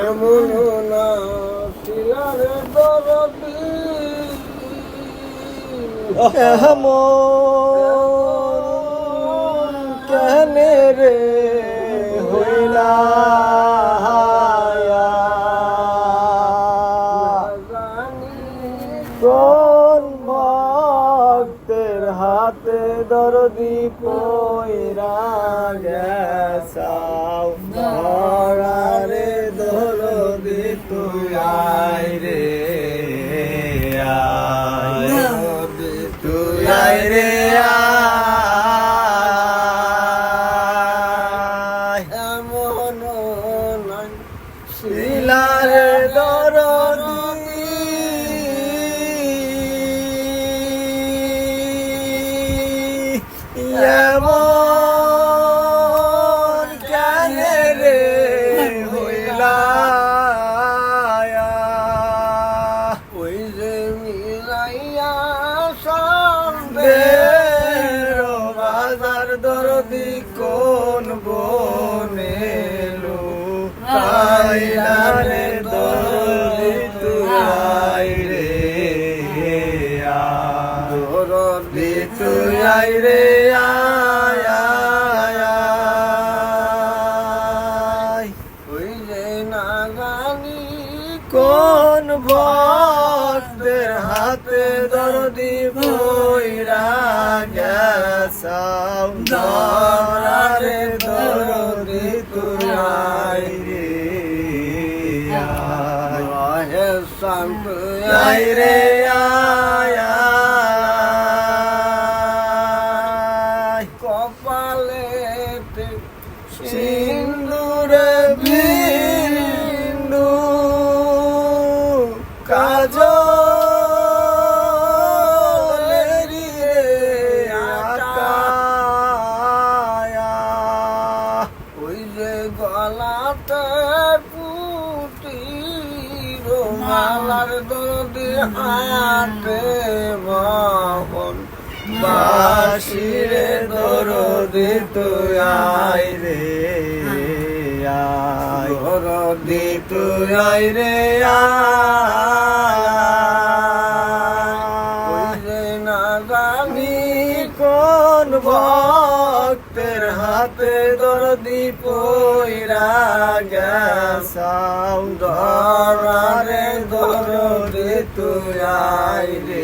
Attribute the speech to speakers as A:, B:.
A: এমন না শিলারে দরদি
B: এমন কেনে রে হইলা হাতে দরদি পয়রা গেছাও দরদি তুই আয় রে আয়। তুই আয় রে আয়।
A: এমন
B: শিলার দরদি। এমন
A: মিলাইয়া সন্দেহ
B: বাজার দরদি কোন বনেলো কাইলারে দরদি তুই রে দরদি তুই আই রে কোন ভক্তের হাতে দরদি বইরা গেছাও। দরারে দরদি তুই আই রে আয়
A: রহে শান্ত
B: আয় রে আয়
A: কপালে
B: সিন্দুরে
A: গলাতে পুটি রোমালার দরদি হাতে বহন
B: বাসিরে দরদি তুই আই রে
A: দরদি
B: তুই আই রে
A: না জানি
B: কোন ভক্তের হাতে দরদি পইরা গেছাও ধরারে দরদি তুই আই রে